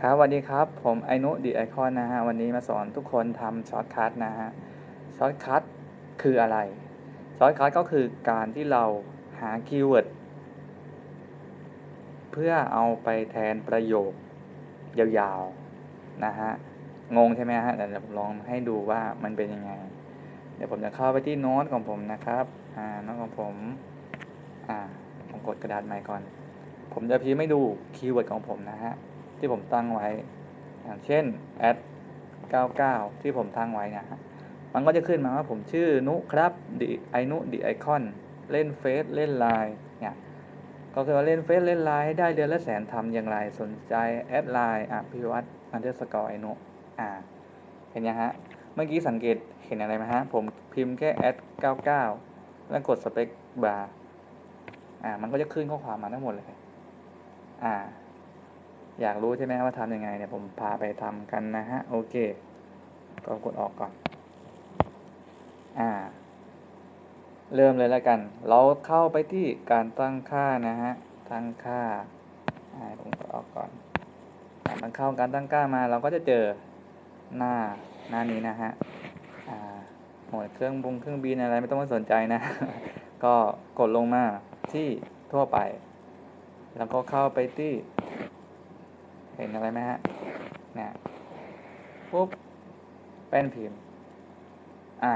ครับสวัสดีครับ ผมไอนุดีไอคอนนะฮะ วันนี้มาสอนทุกคนทำช็อตคัทนะฮะ ช็อตคัทคืออะไร ช็อตคัทก็คือการที่เราหาคีย์เวิร์ดเพื่อเอาไปแทนประโยคยาวๆนะฮะ งงใช่ไหมฮะ เดี๋ยวผมลองให้ดูว่ามันเป็นยังไง เดี๋ยวผมจะเข้าไปที่โน้ตของผมนะครับ อ่า โน้ตของผม อ่า ผมกดกระดาษใหม่ก่อน ผมจะพิมพ์ให้ดูคีย์เวิร์ดของผมนะฮะ ที่ผมตั้งไว้ อย่างเช่น add 99 ที่ผมตั้งไว้นะฮะ มันก็จะขึ้นมาว่าผมชื่อนุครับดิไอนุดิไอคอนเล่นเฟซเล่นไลน์เนี่ยก็คือว่าเล่นเฟซเล่นไลน์ได้เดือนละแสนทำอย่างไรสนใจแอดไลน์อะพิวัตอันเดอร์สกอร์ไอนุอ่าเห็นยังฮะ เมื่อกี้สังเกตเห็นอะไรไหมฮะ ผมพิมพ์แค่ add 99 แล้วกดสเปคบาร์อ่ามันก็จะขึ้นข้อความมาทั้งหมดเลย อ่า อยากรู้ใช่ไหมว่าทำยังไงเนี่ยผมพาไปทำกันนะฮะ โอเค ก็กดออกก่อน อ่า เริ่มเลยแล้วกัน เราเข้าไปที่การตั้งค่านะฮะ ตั้งค่าอ่าผมกดออกก่อนมันเข้าการตั้งค่ามาเราก็จะเจอหน้าหน้านี้นะฮะอ่าหมดเครื่องบุงเครื่องบินอะไรไม่ต้องมาสนใจนะ ก็กดลงมาที่ทั่วไป แล้วก็เข้าไปที่ เห็นอะไรไหมฮะเนี่ยปุ๊บแป้นพิมพ์ อ่า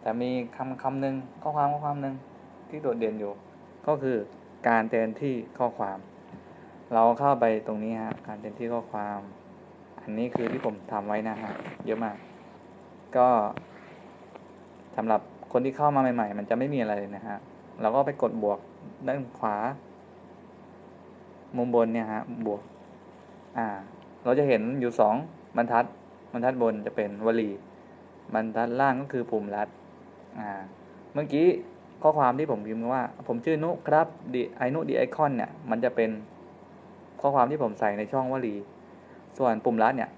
แต่มีคำคำหนึ่งข้อความข้อความหนึ่งที่โดดเด่นอยู่ ก็คือการแทนที่ข้อความ เราเข้าไปตรงนี้ฮะ การแทนที่ข้อความ อันนี้คือที่ผมทำไว้นะฮะ เยอะมาก ก็สำหรับคนที่เข้ามาใหม่ ๆ มันจะไม่มีอะไรเลยนะฮะ เราก็ไปกดบวกด้านขวา มุมบนเนี่ยฮะบวก อ่า เราจะเห็นอยู่สองบรรทัด บรรทัดบนจะเป็นวลี บรรทัดล่างก็คือปุ่มลัด อ่า เมื่อกี้ข้อความที่ผมพิมพ์ว่า ผมชื่อนุครับดิไอนุดิไอคอนเนี่ย มันจะเป็นข้อความที่ผมใส่ในช่องวลี ส่วนปุ่มลัดเนี่ย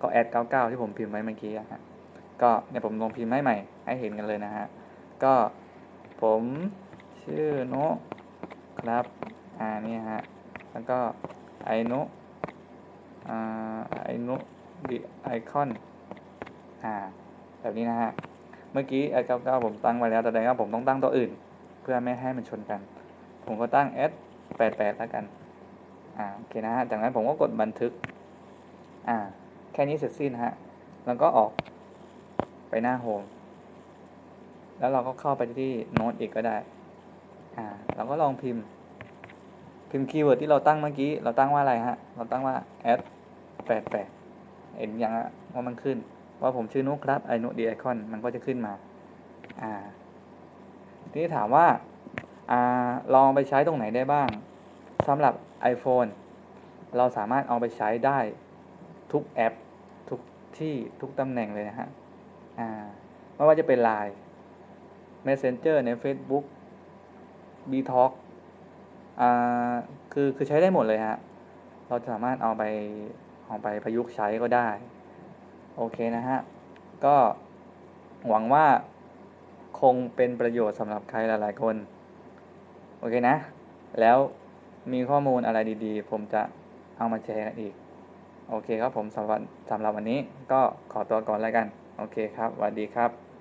ก็แอด99ที่ผมพิมพ์ไว้เมื่อกี้อะฮะก็เนี่ยผมลงพิมพ์ให้ใหม่ ให้เห็นกันเลยนะฮะ ก็ผมชื่อนุครับ อ่านี่ฮะ แล้วก็ไอโนุอ่าไอนุดิไอคอนอ่าแบบนี้นะฮะ เมื่อกี้ไอเก้าผมตั้งไว้แล้ว แต่ใดว่าผมต้องตั้งตัวอื่น เพื่อไม่ให้มันชนกัน ผมก็ตั้ง s 8 8แล้วกัน อ่า โอเคนะฮะ จากนั้นผมก็กดบันทึก อ่า แค่นี้เสร็จสิ้นฮะ แล้วก็ออกไปหน้าโฮม แล้วเราก็เข้าไปที่โน้ตอีกก็ได้ อ่า เราก็ลองพิมพ์ พิมพ์คีย์เวิร์ดที่เราตั้งเมื่อกี้ เราตั้งว่าอะไรฮะ เราตั้งว่า add 88เห็นยังอะว่ามันขึ้น ว่าผมชื่อนุกครับไอนุดีไอคอนมันก็จะขึ้นมา อ่า ทีนี้ถามว่า อ่า ลองไปใช้ตรงไหนได้บ้างสำหรับ iPhone เราสามารถเอาไปใช้ได้ทุกแอป ทุกที่ทุกตำแหน่งเลยนะฮะ อ่า ไม่ว่าจะเป็น Line Messenger ใน Facebook b t a l k อ่าคือคือใช้ได้หมดเลยฮะ เราสามารถเอาไปเอาไปประยุกต์ใช้ก็ได้ โอเคนะฮะ ก็หวังว่าคงเป็นประโยชน์สำหรับใครหลาย ๆ คน โอเคนะ แล้วมีข้อมูลอะไรดีๆ ผมจะเอามาแชร์กันอีก โอเคครับผมสำหรับสำหรับวันนี้ก็ขอตัวก่อนแล้วกัน โอเคครับสวัสดีครับ